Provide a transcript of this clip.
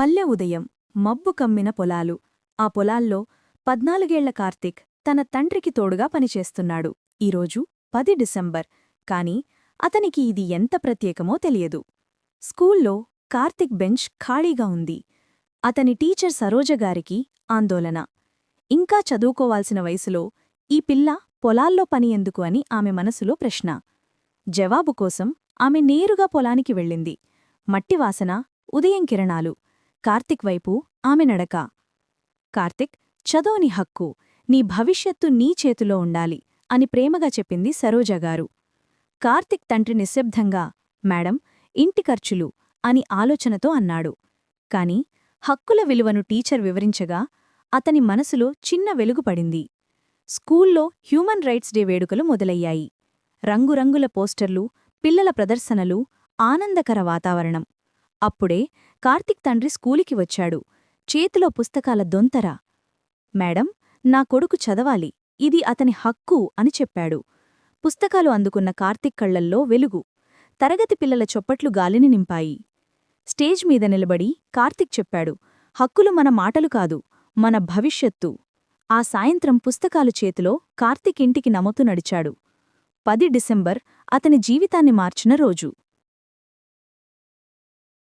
పల్లె ఉదయం మబ్బు కమ్మిన పొలాలు. ఆ పొలాల్లో పద్నాలుగేళ్ళ కార్తీక్ తన తండ్రికి తోడుగా పనిచేస్తున్నాడు. ఈరోజు పది డిసెంబర్. కాని అతనికి ఇది ఎంత ప్రత్యేకమో తెలియదు. స్కూల్లో కార్తిక్ బెంచ్ ఖాళీగా ఉంది. అతని టీచర్ సరోజగారికి ఆందోళన. ఇంకా చదువుకోవాల్సిన వయసులో ఈ పిల్ల పొలాల్లో పని ఎందుకు అని ఆమె మనసులో ప్రశ్న. జవాబు కోసం ఆమె నేరుగా పొలానికి వెళ్ళింది. మట్టివాసన ఉదయం కిరణాలు. కార్తిక్ వైపు ఆమె నడక. కార్తిక్ చదోని హక్కు. నీ భవిష్యత్తు నీ చేతిలో ఉండాలి అని ప్రేమగా చెప్పింది సరోజగారు కార్తిక్ తండ్రి నిశ్శబ్దంగా మేడం ఇంటి ఖర్చులు అని ఆలోచనతో అన్నాడు. కాని హక్కుల విలువను టీచర్ వివరించగా అతని మనసులో చిన్న వెలుగుపడింది స్కూల్లో హ్యూమన్ రైట్స్ డే వేడుకలు మొదలయ్యాయి. రంగురంగుల పోస్టర్లు పిల్లల ప్రదర్శనలు ఆనందకర వాతావరణం. అప్పుడే కార్తిక్ తండ్రి స్కూలికి వచ్చాడు. చేతిలో పుస్తకాల దొంతర. మేడం నా కొడుకు చదవాలి. ఇది అతని హక్కు అని చెప్పాడు. పుస్తకాలు అందుకున్న కార్తిక్ కళ్ళల్లో వెలుగు. తరగతి పిల్లల చొప్పట్లు గాలిని నింపాయి. స్టేజ్ మీద నిలబడి కార్తిక్ చెప్పాడు హక్కులు మన మాటలు కాదు మన భవిష్యత్తు. ఆ సాయంత్రం పుస్తకాలు చేతిలో కార్తిక్ ఇంటికి నమ్ముతూ నడిచాడు. పది డిసెంబర్ అతని జీవితాన్ని మార్చిన రోజు.